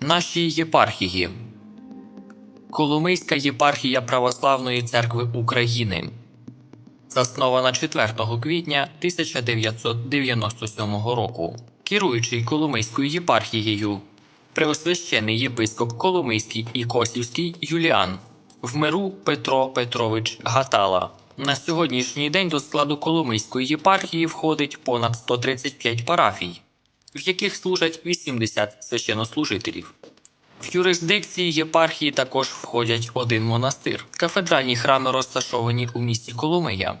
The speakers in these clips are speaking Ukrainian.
Наші єпархії. Коломийська єпархія Православної церкви України. Заснована 4 квітня 1997 року. Керуючий Коломийською єпархією. Преосвящений єпископ Коломийський і Косівський Юліан. В миру Петро Петрович Гатала. На сьогоднішній день до складу Коломийської єпархії входить понад 135 парафій, в яких служать 80 священнослужителів. В юрисдикції єпархії також входять один монастир. Кафедральні храми розташовані у місті Коломия.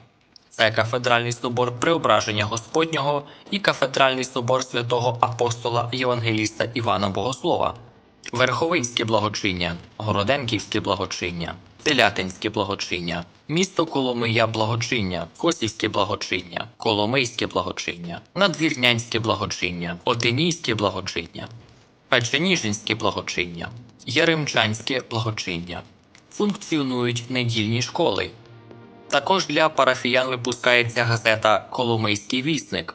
Це кафедральний собор Преображення Господнього і кафедральний собор святого апостола Євангеліста Івана Богослова, Верховинське благочиння, Городенківське благочиння, Телятинське благочиння, місто Коломия благочиння, Косівське благочиння, Коломийське благочиння, Надвірнянське благочиння, Отинійське благочиння, Печеніжинське благочиння, Яремчанське благочиння. Функціонують недільні школи. Також для парафіян випускається газета Коломийський вісник,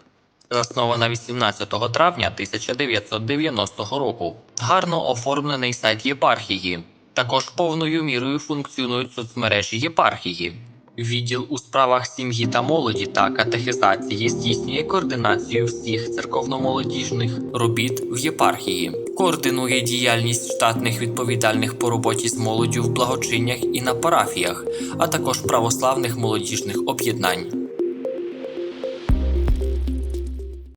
заснована 18 травня 1990 року. Гарно оформлений сайт єпархії. Також повною мірою функціонують соцмережі єпархії. Відділ у справах сім'ї та молоді та катехизації здійснює координацію всіх церковно-молодіжних робіт в єпархії, координує діяльність штатних відповідальних по роботі з молоддю в благочиннях і на парафіях, а також православних молодіжних об'єднань.